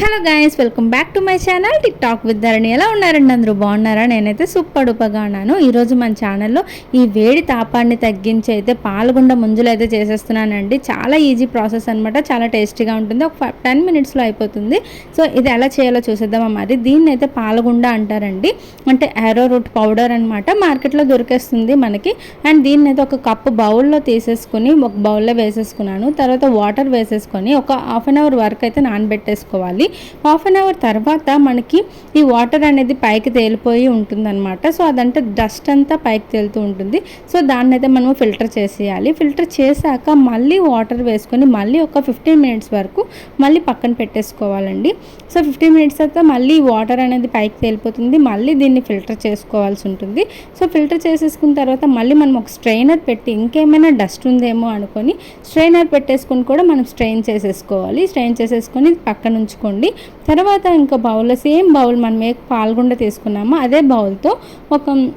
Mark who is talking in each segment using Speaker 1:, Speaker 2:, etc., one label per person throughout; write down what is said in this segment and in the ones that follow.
Speaker 1: Hello guys welcome back to my channel tik tok with Dharani ఎలా ఉన్నారండి అందరూ? బాగున్నారా? నేనైతే సూపర్ డూపర్గా ఉన్నాను. ఈరోజు మన ఛానల్లో ఈ వేడి తాపాన్ని తగ్గించి అయితే పాల్గొండ ముంజులు అయితే చేసేస్తున్నానండి. చాలా ఈజీ ప్రాసెస్ అనమాట చాలా టేస్టీగా ఉంటుంది. ఒక టెన్ మినిట్స్లో అయిపోతుంది. సో ఇది ఎలా చేయాలో చూసేద్దామా మరి? దీన్ని అయితే పాల్గొండ అంటారండి. అంటే యారో రూట్ పౌడర్ అనమాట మార్కెట్లో దొరికేస్తుంది మనకి. అండ్ దీన్ని అయితే ఒక కప్పు బౌల్లో తీసేసుకుని ఒక బౌల్లో వేసేసుకున్నాను. తర్వాత వాటర్ వేసేసుకొని ఒక హాఫ్ అన్ అవర్ వరకు అయితే నానబెట్టేసుకోవాలి. హాఫ్ అన్ అవర్ తర్వాత మనకి ఈ వాటర్ అనేది పైకి తేలిపోయి ఉంటుందన్నమాట. సో అదంటే డస్ట్ అంతా పైకి తేలుతూ ఉంటుంది. సో దాన్ని అయితే మనము ఫిల్టర్ చేసేయాలి. ఫిల్టర్ చేశాక మళ్ళీ వాటర్ వేసుకొని మళ్ళీ ఒక ఫిఫ్టీన్ మినిట్స్ వరకు మళ్ళీ పక్కన పెట్టేసుకోవాలండి. సో ఫిఫ్టీన్ మినిట్స్ తర్వాత మళ్ళీ వాటర్ అనేది పైకి తేలిపోతుంది. మళ్ళీ దీన్ని ఫిల్టర్ చేసుకోవాల్సి ఉంటుంది. సో ఫిల్టర్ చేసేసుకున్న తర్వాత మళ్ళీ మనం ఒక స్ట్రైనర్ పెట్టి ఇంకేమైనా డస్ట్ ఉందేమో అనుకొని స్ట్రైనర్ పెట్టేసుకొని కూడా మనం స్ట్రెయిన్ చేసేసుకోవాలి. స్ట్రెయిన్ చేసేసుకొని పక్కన ఉంచుకోండి. తర్వాత ఇంకా బౌల్లో సేమ్ బౌల్ మనం ఏ పాల్గొండ తీసుకున్నామో. అదే బౌల్తో ఒక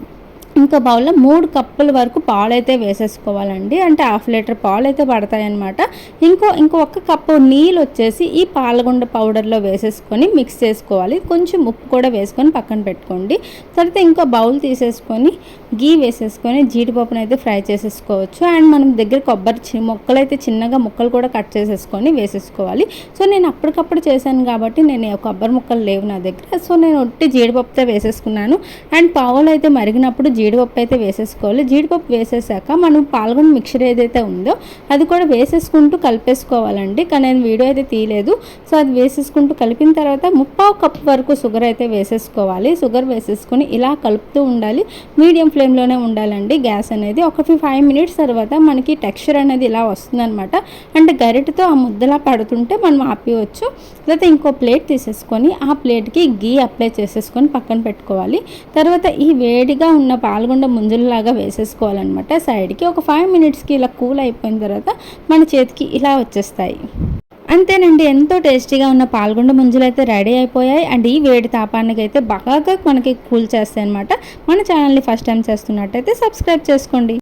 Speaker 1: ఇంకా బౌల్లో మూడు కప్పుల వరకు పాలు అయితే వేసేసుకోవాలండి. అంటే హాఫ్ లీటర్ పాలు అయితే పడతాయన్నమాట. ఇంకో ఇంకో కప్పు నీళ్ళు వచ్చేసి ఈ పాలగుండ పౌడర్లో వేసేసుకొని మిక్స్ చేసుకోవాలి. కొంచెం ఉప్పు కూడా వేసుకొని పక్కన పెట్టుకోండి. తర్వాత ఇంకో బౌల్ తీసేసుకొని గీ వేసేసుకొని జీడిపప్పును అయితే ఫ్రై చేసేసుకోవచ్చు. అండ్ మనం దగ్గర కొబ్బరి చి- ముక్కలు అయితే చిన్నగా ముక్కలు కూడా కట్ చేసేసుకొని వేసేసుకోవాలి. సో నేను అప్పటికప్పుడు చేశాను కాబట్టి నేను కొబ్బరి ముక్కలు లేవు నా దగ్గర. సో నేను ఒట్టి జీడిపప్పుతో వేసేసుకున్నాను. అండ్ పావులు అయితే మరిగినప్పుడు జీడి జీడిపప్పు అయితే వేసేసుకోవాలి. జీడిపప్పు వేసేసాక మనం పాల్గొని మిక్చర్ ఏదైతే ఉందో అది కూడా వేసేసుకుంటూ కలిపేసుకోవాలండి. కానీ నేను వీడియో అయితే తీయలేదు. సో అది వేసేసుకుంటూ కలిపిన తర్వాత ముప్పావు కప్పు వరకు షుగర్ అయితే వేసేసుకోవాలి. షుగర్ వేసేసుకొని ఇలా కలుపుతూ ఉండాలి. మీడియం ఫ్లేమ్లోనే ఉండాలండి గ్యాస్ అనేది. ఒక ఫైవ్ మినిట్స్ తర్వాత మనకి టెక్స్చర్ అనేది ఇలా వస్తుందన్నమాట. అంటే గరిటతో ఆ ముద్దలా పడుతుంటే మనం ఆపివచ్చు లేకపోతే ఇంకో ప్లేట్ తీసేసుకొని ఆ ప్లేట్కి గీ అప్లై చేసేసుకొని పక్కన పెట్టుకోవాలి. తర్వాత ఈ వేడిగా ఉన్న పాల్గొండ ముంజులలాగా వేసేసుకోవాలన్నమాట. సైడ్కి ఒక ఫైవ్ మినిట్స్కి ఇలా కూల్ అయిపోయిన తర్వాత మన చేతికి ఇలా వచ్చేస్తాయి. అంతేనండి ఎంతో టేస్టీగా ఉన్న పాల్గొండ ముంజులు అయితే రెడీ అయిపోయాయి. అండ్ ఈ వేడి తాపానికి అయితే బాగా మనకి కూల్ చేస్తాయి అనమాట మన ఛానల్ని ఫస్ట్ టైం చేస్తున్నట్టయితే సబ్స్క్రైబ్ చేసుకోండి.